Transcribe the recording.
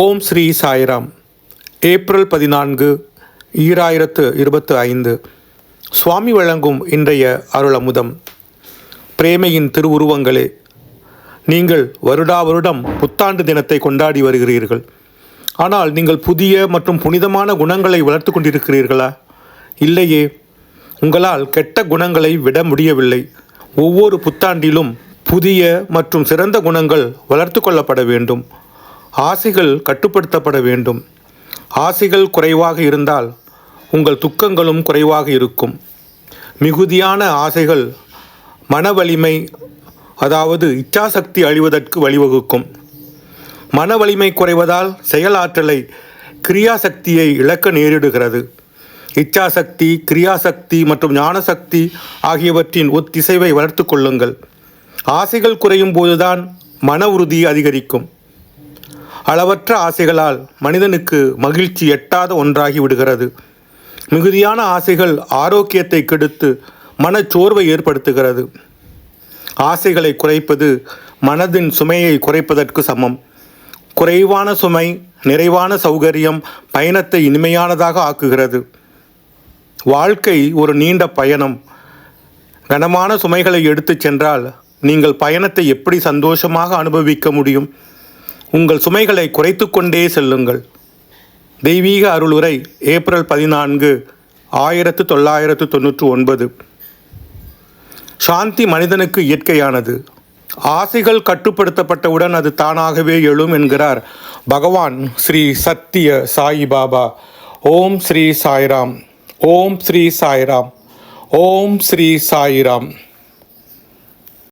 ஓம் Sri Sairam. April பதினான்கு ஈராயிரத்து இருபத்து ஐந்து. சுவாமி வழங்கும் இன்றைய அருளமுதம். பிரேமையின் திருவுருவங்களே நீங்கள் வருடா வருடம் புத்தாண்டு தினத்தை கொண்டாடி வருகிறீர்கள். ஆனால் நீங்கள் புதிய மற்றும் புனிதமான குணங்களை வளர்த்து கொண்டிருக்கிறீர்களா? இல்லையே. உங்களால் கெட்ட குணங்களை விட முடியவில்லை. ஒவ்வொரு புத்தாண்டிலும் புதிய மற்றும் சிறந்த குணங்கள் வளர்த்து கொள்ளப்பட வேண்டும். ஆசைகள் கட்டுப்படுத்தப்பட வேண்டும். ஆசைகள் குறைவாக இருந்தால் உங்கள் துக்கங்களும் குறைவாக இருக்கும். மிகுதியான ஆசைகள் மன வலிமை அதாவது இச்சாசக்தி அழிவதற்கு வழிவகுக்கும். மன வலிமை குறைவதால் செயலாற்றலை கிரியாசக்தியை இழக்க நேரிடுகிறது. இச்சாசக்தி கிரியாசக்தி மற்றும் ஞானசக்தி ஆகியவற்றின் ஒத்திசைவை வளர்த்து கொள்ளுங்கள். ஆசைகள் குறையும் போதுதான் மன உறுதி அதிகரிக்கும். அளவற்ற ஆசைகளால் மனிதனுக்கு மகிழ்ச்சி எட்டாத ஒன்றாகி விடுகிறது. மிகுதியான ஆசைகள் ஆரோக்கியத்தை கெடுத்து மனச்சோர்வை ஏற்படுத்துகிறது. ஆசைகளை குறைப்பது மனதின் சுமையை குறைப்பதற்கு சமம். குறைவான சுமை நிறைவான சௌகரியம் பயணத்தை இனிமையானதாக ஆக்குகிறது. வாழ்க்கை ஒரு நீண்ட பயணம். கனமான சுமைகளை எடுத்துச் சென்றால் நீங்கள் பயணத்தை எப்படி சந்தோஷமாக அனுபவிக்க முடியும்? உங்கள் சுமைகளை குறைத்து கொண்டே செல்லுங்கள். தெய்வீக அருளுரை ஏப்ரல் பதினான்கு ஆயிரத்து தொள்ளாயிரத்து தொன்னூற்று ஒன்பது. சாந்தி மனிதனுக்கு இயற்கையானது. ஆசைகள் கட்டுப்படுத்தப்பட்டவுடன் அது தானாகவே எழும் என்கிறார் பகவான் ஸ்ரீ சத்திய சாயி பாபா. ஓம் ஸ்ரீ சாய்ராம். ஓம் ஸ்ரீ சாய்ராம். ஓம் ஸ்ரீ சாய்ராம்.